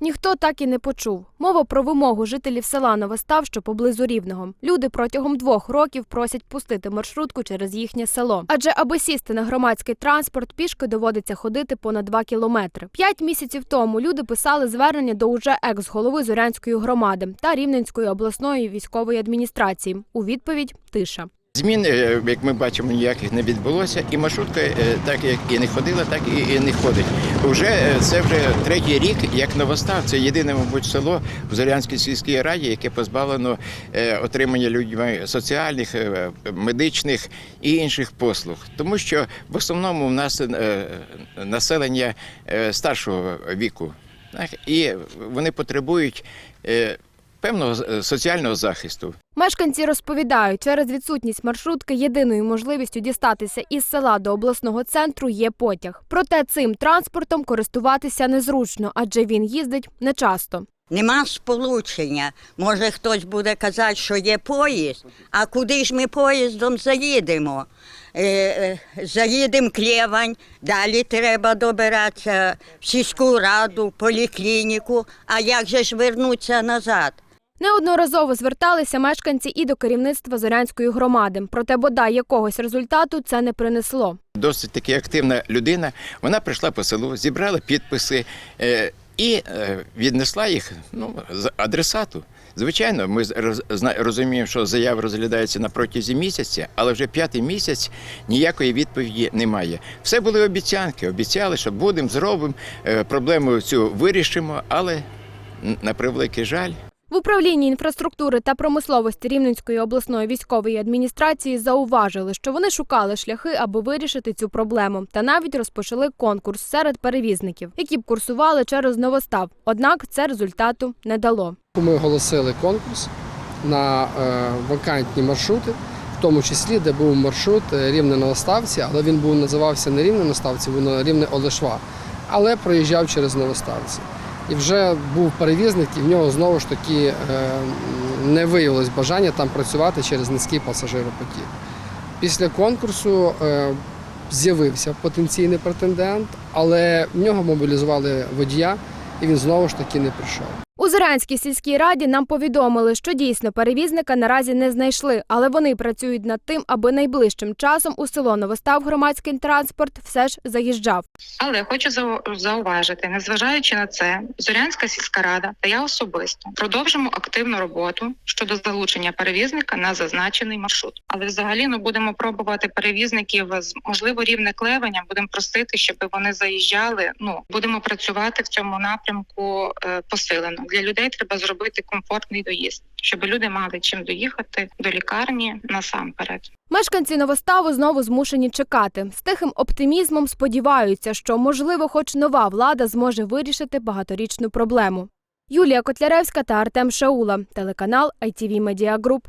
Ніхто так і не почув. Мова про вимогу жителів села Новостав, що поблизу Рівного. Люди протягом двох років просять пустити маршрутку через їхнє село. Адже аби сісти на громадський транспорт, пішки доводиться ходити понад два кілометри. П'ять місяців тому люди писали звернення до уже екс-голови Зорянської громади та Рівненської обласної військової адміністрації. У відповідь тиша. Змін, е, як ми бачимо, ніяких не відбулося, і маршрутка е, так як і не ходила, так і не ходить. Уже е, це вже третій рік, як Новостав. Це єдине, мабуть, село в Зорянській сільській раді, яке позбавлено отримання людьми соціальних, медичних і інших послуг. Тому що в основному в нас населення старшого віку, і вони потребують певного соціального захисту. Мешканці розповідають, через відсутність маршрутки єдиною можливістю дістатися із села до обласного центру є потяг. Проте цим транспортом користуватися незручно, адже він їздить нечасто. Нема сполучення. Може, хтось буде казати, що є поїзд, а куди ж ми поїздом заїдемо? Е, е, заїдемо Клєвань, далі треба добиратися в сільську раду, поліклініку, а як же ж вернутися назад? Неодноразово зверталися мешканці і до керівництва Зорянської громади. Проте бодай якогось результату це не принесло. досить таки активна людина. Вона прийшла по селу, зібрала підписи е, і е, віднесла їх ну, адресату. Звичайно, ми розуміємо, що заява розглядається на протязі місяця, але вже п'ятий місяць ніякої відповіді немає. Все були обіцянки. Обіцяли, що будемо, зробимо, е, проблему цю вирішимо, але на превеликий жаль. В управлінні інфраструктури та промисловості Рівненської обласної військової адміністрації зауважили, що вони шукали шляхи, аби вирішити цю проблему, та навіть розпочали конкурс серед перевізників, які б курсували через новостав. Однак це результату не дало. Ми оголосили конкурс на е, вакантні маршрути, в тому числі, де був маршрут е, рівне на Оставці, але він був називався не рівне на Оставці, він рівне Олешва, але проїжджав через Новоставці. І вже був перевізник, і в нього знову ж таки е, не виявилось бажання там працювати через низький пасажиропотік. Після конкурсу е, з'явився потенційний претендент, але в нього мобілізували водія, і він знову ж таки не прийшов. У Зорянській сільській раді нам повідомили, що дійсно перевізника наразі не знайшли, але вони працюють над тим, аби найближчим часом у село Новостав громадський транспорт все ж заїжджав. Але хочу зауважити, незважаючи на це, Зорянська сільська рада та я особисто продовжимо активну роботу щодо залучення перевізника на зазначений маршрут. Але взагалі ну будемо пробувати перевізників з можливо рівне клевення. Будемо просити, щоб вони заїжджали. Ну будемо працювати в цьому напрямку е, посилено. Для людей треба зробити комфортний доїзд, щоб люди мали чим доїхати до лікарні насамперед. Мешканці Новоставу знову змушені чекати. З тихим оптимізмом сподіваються, що можливо, хоч нова влада зможе вирішити багаторічну проблему. Юлія Котляревська та Артем Шаула, телеканал ITV Media Group.